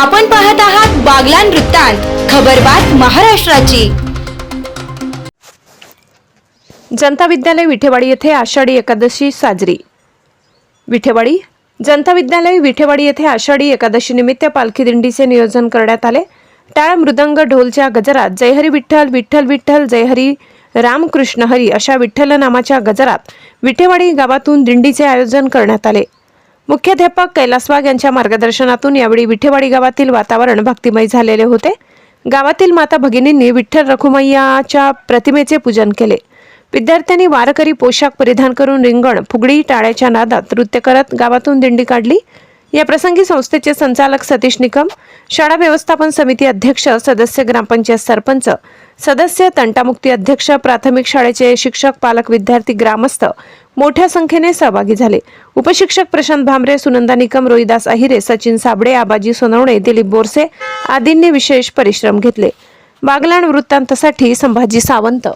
आपण पाहत आहात बागलान वृत्तांत खबरबात महाराष्ट्राची. जनता विद्यालय विठेवाडी येथे आषाढी एकादशी साजरी. विठेवाडी जनता विद्यालय विठेवाडी येथे आषाढी एकादशी निमित्त पालखी दिंडीचे नियोजन करण्यात आले. टाळ मृदंग ढोलच्या गजरात जयहरी विठ्ठल विठ्ठल विठ्ठल जयहरी रामकृष्ण हरी अशा विठ्ठल नामाच्या गजरात विठेवाडी गावातून दिंडीचे आयोजन करण्यात आले. मुख्याध्यापक कैलास वाघ यांच्या मार्गदर्शनातून यावेळी विठेवाडी गावातील वातावरण भक्तिमय झालेले होते. गावातील माता भगिनींनी विठ्ठल रखुमय्याच्या प्रतिमेचे पूजन केले. विद्यार्थ्यांनी वारकरी पोशाख परिधान करून रिंगण फुगडी टाळ्याच्या नादात नृत्य करत गावातून दिंडी काढली. या प्रसंगी संस्थेचे संचालक सतीश निकम शाळा व्यवस्थापन समिती अध्यक्ष सदस्य ग्रामपंचायत सरपंच सदस्य तंटामुक्ती अध्यक्ष प्राथमिक शाळेचे शिक्षक पालक विद्यार्थी ग्रामस्थ मोठ्या संख्येने सहभागी झाले. उपशिक्षक प्रशांत भामरे सुनंदा निकम रोहिदास अहिरे सचिन साबडे आबाजी सोनवणे दिलीप बोरसे आदींनी विशेष परिश्रम घेतले. बागलाण वृत्तांतासाठी संभाजी सावंत